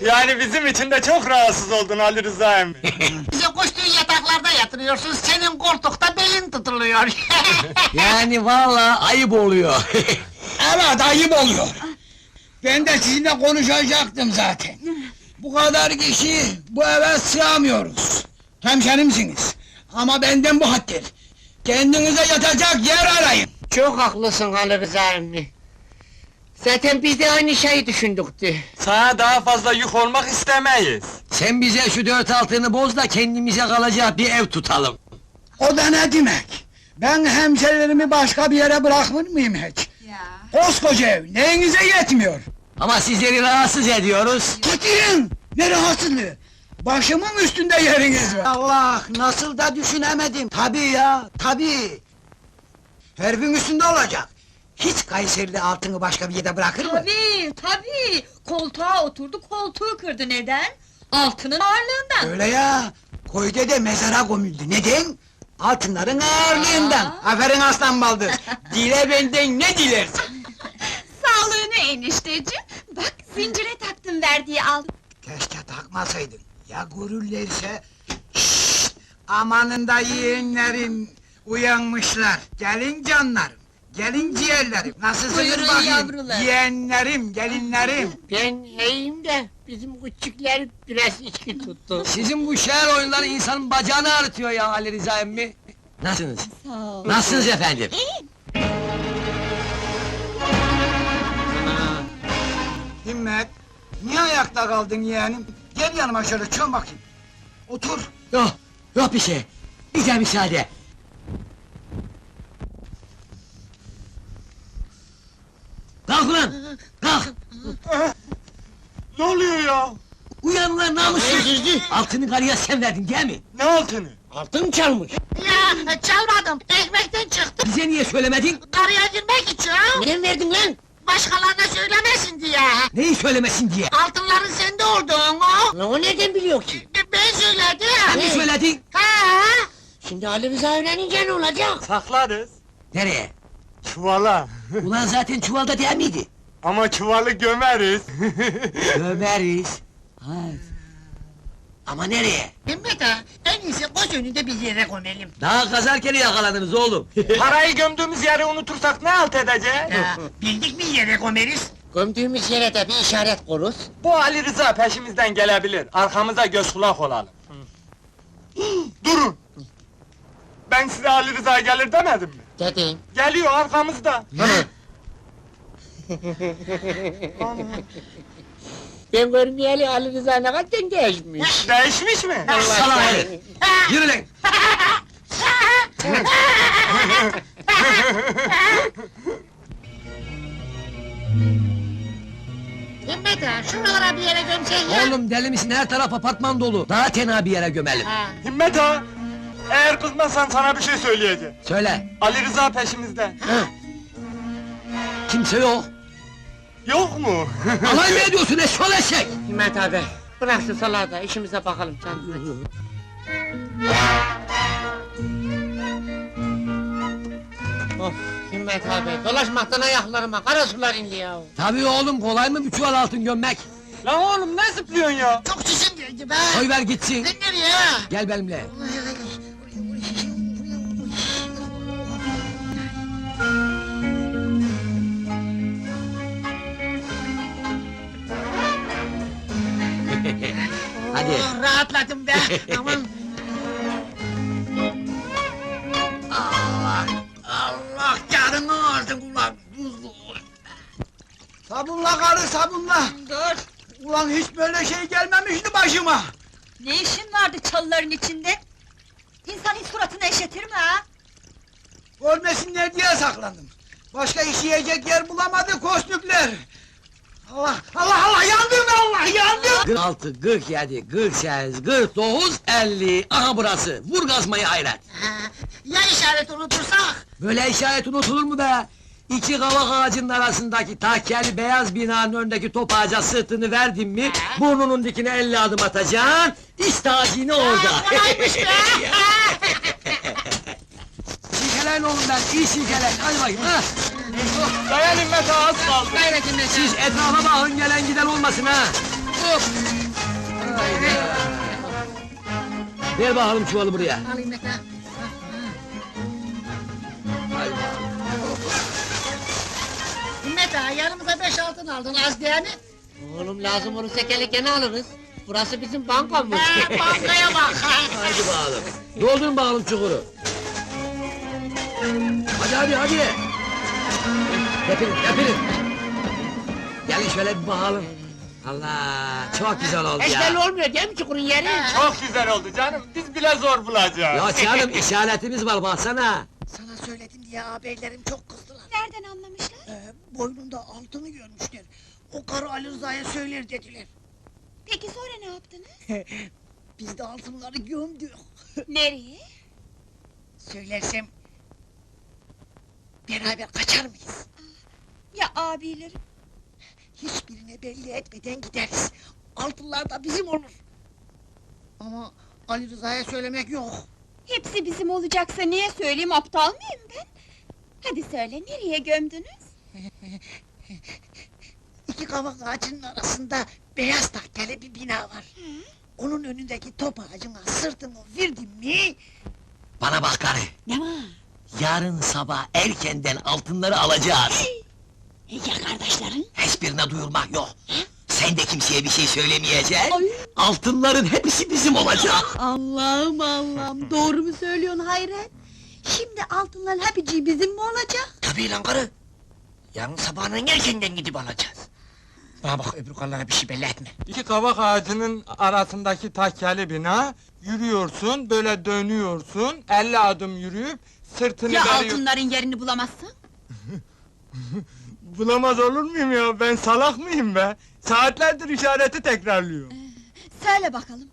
Yani bizim için de çok rahatsız oldun Ali Rıza emmi. Bize koştuğun yataklarda yatırıyorsun, senin koltukta belin tutuluyor. Yani vallahi ayıp oluyor. Evet ayıp oluyor. Ben de sizinle konuşacaktım zaten. Bu kadar kişi bu eve sığamıyoruz. Hemşerimsiniz. Ama benden bu haddir. Kendinize yatacak yer arayın. Çok haklısın Ali Rıza emmi. Zaten biz de aynı şeyi düşündüktü. Sana daha fazla yük olmak istemeyiz. Sen bize şu dört altını boz da kendimize kalacak bir ev tutalım. O da ne demek? Ben hemşerilerimi başka bir yere bırakmır mıyım hiç? Ya. Koskoca ev neyinize yetmiyor? Ama sizleri rahatsız ediyoruz. Tutuyorum! Ne rahatsızlığı! Başımın üstünde yeriniz var! Allah! Nasıl da düşünemedim! Tabii ya, tabii! Herifin üstünde olacak! Hiç Kayserili altını başka bir yere bırakır mı? Tabii, tabii. Koltuğa oturdu, koltuğu kırdı. Neden? Altının ağırlığından. Öyle ya! Koyde de mezara gömüldü. Neden? Altınların ağırlığından! Aa. Aferin aslan baldır! Dile benden ne dilersin? Sağlığını enişteciğim. Bak, zincire taktım verdiği al. Keşke takmasaydın. Ya görürlerse... Şşşt! Amanın da yeğenlerim uyanmışlar. Gelin canlarım, gelin ciğerlerim. Nasılsınız Buyurun bakayım? yavrular. Yeğenlerim, gelinlerim. Ben iyiyim de bizim küçükler biraz içki tuttu. Sizin bu şehir oyunları insanın bacağını ağrıtıyor ya Ali Rıza emmi. Nasılsınız? Sağ ol. Nasılsınız efendim? Himmet, niye ayakta kaldın yeğenim? Gel yanıma şöyle çön bakayım. Otur. Yok, yok bir şey. Bize müsaade. Kalk ulan! Kalk! Ne oluyor ya? Uyan ulan namussuz! Altını karıya sen verdin değil mi? Ne altını? Altın çalmış! Ya çalmadım, ekmekten çıktı. Bize niye söylemedin? Karıya girmek için. Niye verdin lan? Başkalarına söylemesin diye. Neyi söylemesin diye? Altınların sende olduğunu. Lan o nereden biliyor ki? Ben söyledim. Sen mi söyledin? Ha? Şimdi Ali Rıza öğrenince ne olacak? Saklarız. Nereye? Çuvala. Ulan zaten çuvalda değil miydi? Ama çuvalı gömeriz. Gömeriz. Ha. Ama nereye? Himmet ha, en iyisi koş önünde bir yere gömelim. Daha kazarken yakaladınız oğlum. Parayı gömdüğümüz yeri unutursak ne halt edeceğiz? Ya, bildik mi yere gömeriz? Gömdüğümüz yere de bir işaret koruz. Bu Ali Rıza peşimizden gelebilir. Arkamıza göz kulak olalım. Durun! Ben size Ali Rıza gelir demedim mi? Dedim. Geliyor arkamızda. Ben görmeyeli Ali Rıza ne kadar değişmiş. Değişmiş mi? Salak herif! Yürü lan! Himmet ha, şuralara bir yere gömsek ya. Oğlum deli misin her taraf apartman dolu. Daha tena bir yere gömelim. Ha. Himmet ağa! Eğer kızmazsan sana bir şey söyleyeceğim. Söyle. Ali Rıza peşimizde. Kimse yok. Yok mu? Alay mı ediyorsun eşşol eşek? Himmet abi, bırak şu salağı da işimize bakalım canım. of, Himmet abi, dolaşmaktan ayaklarıma kara sular indi ya. Tabii oğlum kolay mı bir çuval altın gömmek? Lan oğlum ne zıplıyorsun ya? Çok çişim geldi be! Koy ver gitsin. Sen nereye? Gel benimle. Rahatladım be! Aman! Allah! Allah canını alsın ulan! Buzlu! Sabunla karı sabunla! Dur. Ulan hiç böyle şey gelmemişti başıma! Ne işin vardı çalıların içinde? İnsan hiç suratını eşetir mi ha? Görmesinler diye saklandım. Başka işleyecek yer bulamadı kostükler. Allah, Allah, Allah, yandım Allah, yandım! 46, 47, 48, 49, 50. Aha burası. Vur gazmayı hayret. Ha, Ya işaret unutursak? Böyle işaret unutulur mu be? İki kavak ağacının arasındaki tahkeli beyaz binanın önündeki top ağaca sırtını verdin mi... ...burnunun dikine elli adım atacaksın... ...işte hazine orada. Kolaymış be! Oğlum ben, iyi silkeleyin. Hadi bakayım ha. Dayanın Mete az kaldı. Gayretin Mete. Siz etrafa bakın gelen giden olmasın ha. Of. Ver bakalım çuvalı buraya. Alayım Mete. Mete yanımıza beş altın aldın az değerli. Oğlum lazım olursa kelekeni alırız. Burası bizim bankamız. Ha, bankaya bak. hadi bakalım. Doldurun bakalım çukuru. Hadi hadi hadi. Yapın yapın. Gelin şöyle bir bakalım. Allah çok güzel oldu Hiç ya. olmuyor değil mi çukurun yeri? Çok güzel oldu canım. Biz bile zor bulacağız. Ya canım işaretimiz var baksana. Sana söyledim diye ağabeylerim çok kızdılar. Nereden anlamışlar? Ee, boynunda altını görmüşler. O karı Ali Rıza'ya söyler dediler. Peki sonra ne yaptınız? Biz de altınları gömdük. Nereye? Söylersem... Beraber kaçar mıyız? Ya abilerim? Hiçbirine belli etmeden gideriz. Altınlar da bizim olur. Ama Ali Rıza'ya söylemek yok. Hepsi bizim olacaksa niye söyleyeyim aptal mıyım ben? Hadi söyle nereye gömdünüz? İki kavak ağacının arasında beyaz tahteli bir bina var. Onun önündeki top ağacına sırtımı verdim mi... Bana bak karı. Ne var? Yarın sabah erkenden altınları alacağız. Ya kardeşlerin? Hiçbirine duyurmak yok. Sen de kimseye bir şey söylemeyeceksin. Ay. Altınların hepsi bizim olacak. Allah'ım Allah'ım doğru mu söylüyorsun hayret? Şimdi altınların hepsi bizim mi olacak? Tabii lan karı. Yarın sabahın erkenden gidip alacağız. Bana bak öbür karılara bir şey belli etme. İki kavak ağacının arasındaki takkeli bina, yürüyorsun, böyle dönüyorsun, 50 adım yürüyüp, sırtını Ya veriyor- altınların yerini bulamazsın? Bulamaz olur muyum ya, ben salak mıyım be? Saatlerdir işareti tekrarlıyor. Söyle bakalım.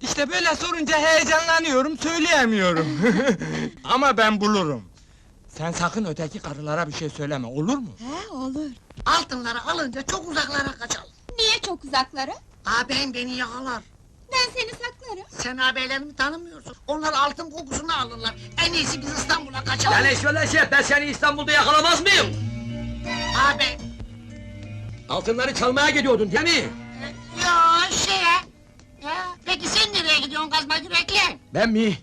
İşte böyle sorunca heyecanlanıyorum, söyleyemiyorum. Ama ben bulurum. Sen sakın öteki karılara bir şey söyleme, olur mu? He olur. Altınları alınca çok uzaklara kaçalım. Niye çok uzaklara? Ağabeyim beni yakalar. Ben seni saklarım. Sen ağabeylerimi tanımıyorsun. Onlar altın kokusunu alırlar. En iyisi biz İstanbul'a kaçalım. Yani şöyle şey, ben seni İstanbul'da yakalamaz mıyım? Ağabey. Altınları çalmaya gidiyordun değil mi? Ya şeye. Ya, peki sen nereye gidiyorsun kazma yürekli? Ben mi?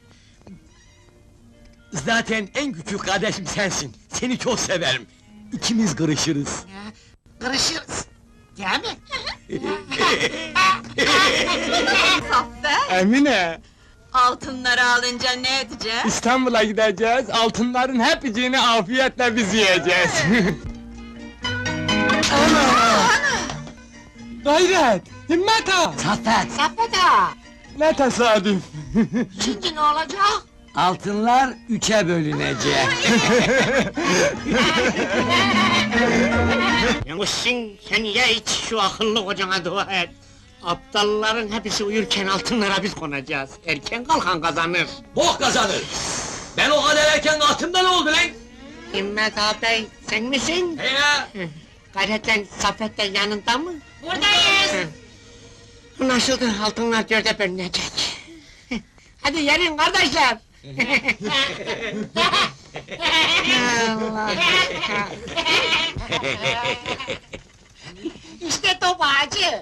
Zaten en küçük kardeşim sensin. Seni çok severim. İkimiz kırışırız. Ya, kırışırız. Değil mi? Zafer, Emine, altınları alınca ne edeceğiz? İstanbul'a gideceğiz, altınların hepsini afiyetle biz yiyeceğiz. Ana! Gayret! Himmet ha! Saffet! Saffet ağa. Ne tesadüf! Şimdi ne olacak? Altınlar üçe bölünecek. Yavuşsun sen ya iç şu akıllı kocana dua et. Aptalların hepsi uyurken altınlara biz konacağız. Erken kalkan kazanır. Bok kazanır! Ben o kadar erken kalktığımda ne oldu lan? Himmet ağabey sen misin? He ya! Gayretten Saffet'ten yanında mı? Buradayız. Anlaşıldı altınlar dörde bölünecek. Hadi gelin kardeşler. Allah. işte top ağacı.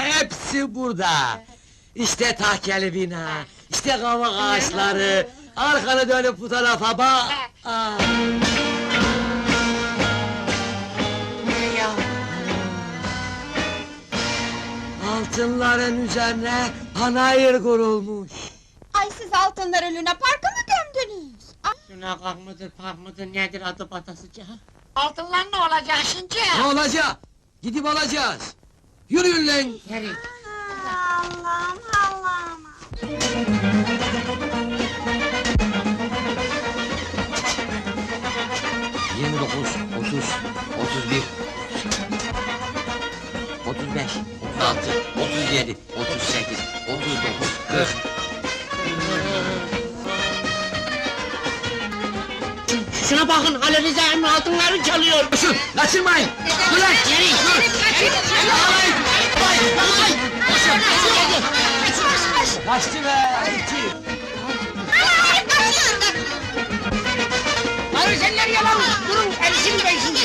Hepsi burada! İşte tahkeli bina, işte kavak ağaçları, arkanı dönüp bu tarafa bak! Aa. Altınların üzerine panayır kurulmuş. Altınları Luna Park'a mı gömdünüz? Ay, Şuna kalk mıdır, park mıdır, nedir adı batasıca? Altınlar ne olacak şimdi? Ne olacak? Gidip alacağız. Yürüyün lan! Nereye? Allah'ım Allah'ım. Yirmi dokuz, otuz, otuz bir, otuz beş, otuz altı, otuz yedi, otuz sekiz, otuz dokuz, kırk. Şuna bakın, Rıza emmi altınları çalıyor. Koşun, kaçırmayın! Dur lan! Geri, geri, Kaçtı be! İki! Karı senler yalan, durun, erişim ben şimdi.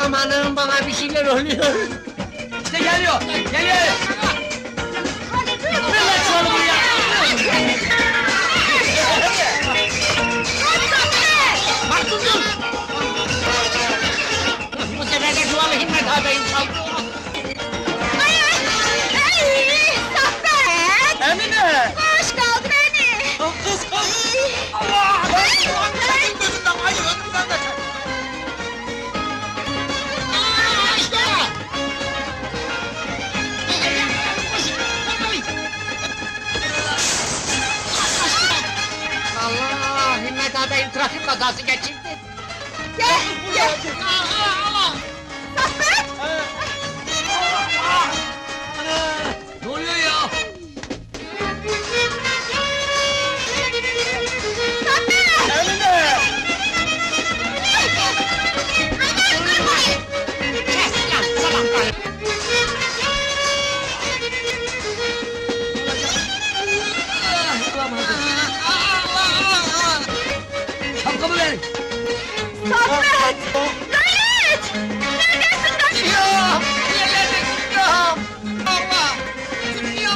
Amanım bana bir şeyler oluyor. işte geliyor. Geliyor.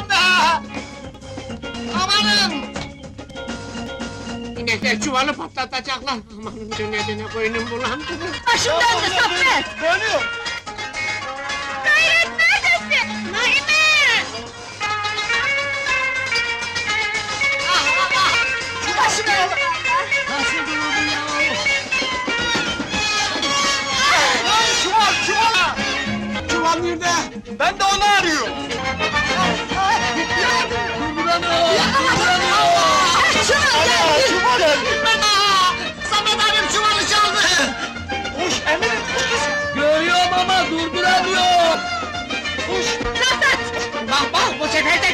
Da! Amanın! İnekler çuvalı patlatacaklar. Amanın döne döne boynum bulandı. Başım döndü Saffet! Dönüyor! Gayret neredesin? Naime! Başım döndü! Nasıl duruldu ya? Çuval çuval! Çuval nerede? Ben de onu arıyorum.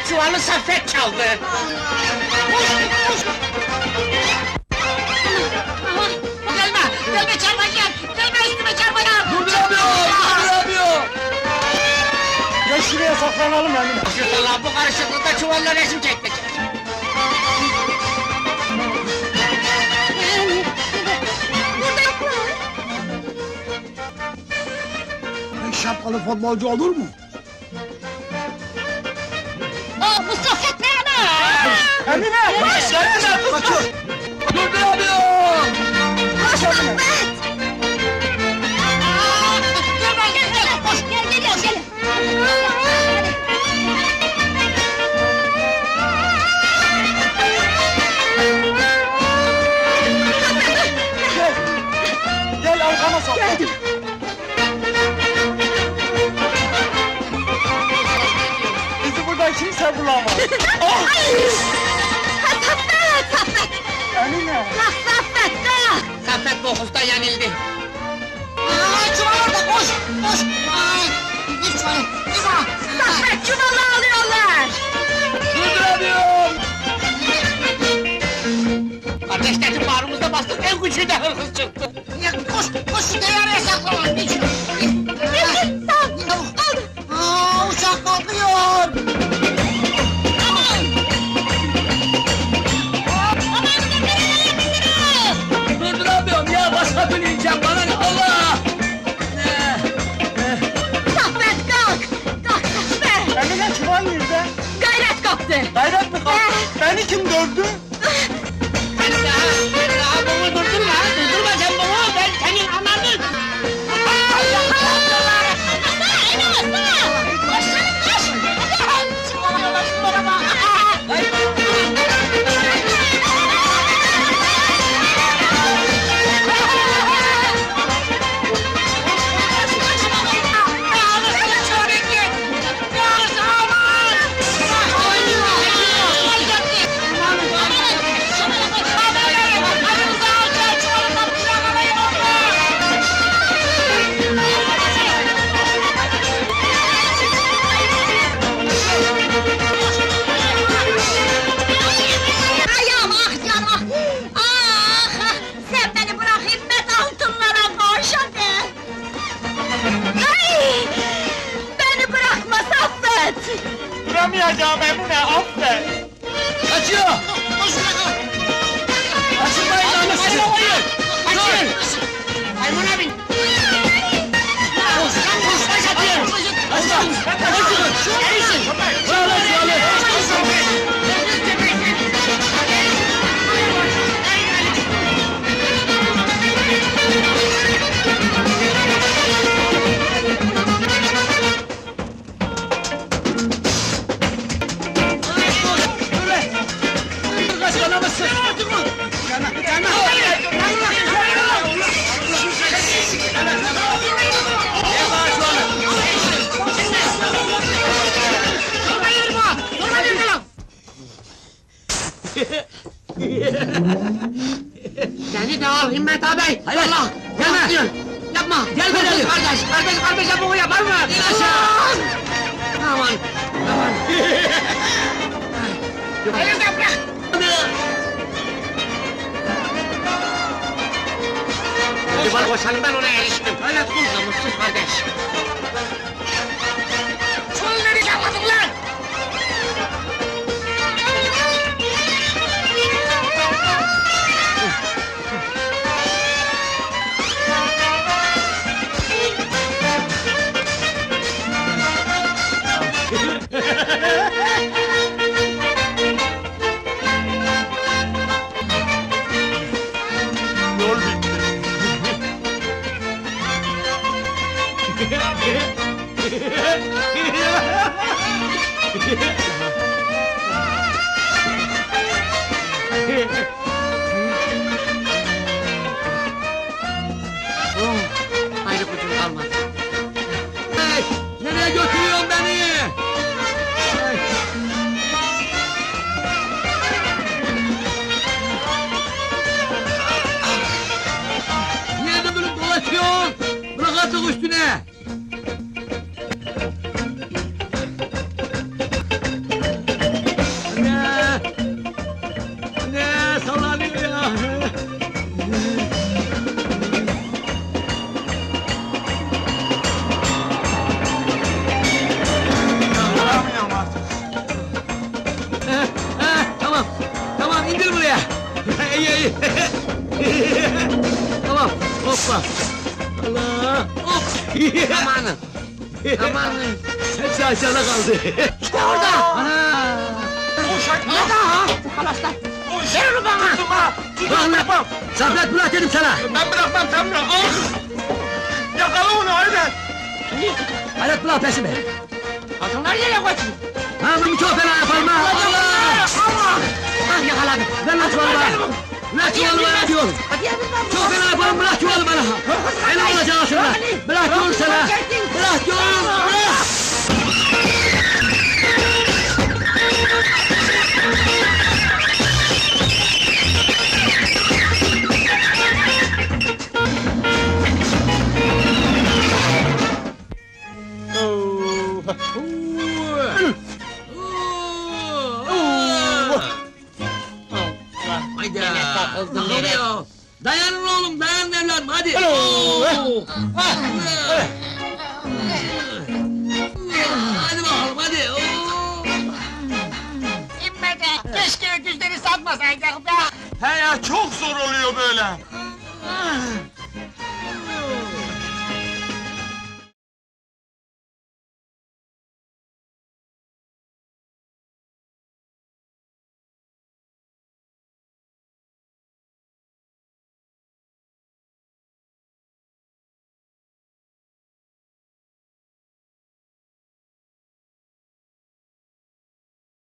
Çuvalı Saffet çaldı. Gelme! Gelme çarpacağım! Gelme üstüme çarpacağım! Durduramıyor. Durduramıyor. Gel şuraya saklanalım Emine. Allah bu karışıklıkta çuvalla resim yoklar! Şapkalı futbolcu olur mu? Emine! Koş! Emine Saffet! Gel gel gel! Koş sok. Geldim! Bizi buradan kimse bulamaz. çuvalı alıyorlar! Durduramıyor. Kardeşlerim bağrımızda bastık en güçlü de hırsız çıktı. Ya koş! Koş şu devreye saklanalım! Geç! Kim dövdü? Himmet ağabey! Hayır, Allah! gelme! Yapma diyor! Yapma! Gel Dur, benim! dur Kardeş, kardeş, kardeşe bunu yapar mı? İn aşağı! Aman! Aman! Hayır! Hadi bana koşalım, ben ona eriştim. Öyle kul namussuz kardeş! Amanın! Amanın! Hepsi aşağıda kaldı. İşte orada! Ana! Uşak Nerede ha? Kalaslar! Ver onu bana! Tutma! Tutma! Sabret bırak dedim sana. Ben bırakmam, sen bırak! Ah! Yakala onu, haydi! Hayret bırak peşimi. Kadınlar nereye koydun? Ha bunu çok fena yaparım ha. Allah! Allah! Ah yakaladım! Ver lan çuvalı bana. Ver çuvalı bana ben Çok fena yaparım bırak çuvalı bana. Beni alacağım aslında. Bırak diyorum sana. Bırak diyorum. Bırak. He ya, çok zor oluyor böyle.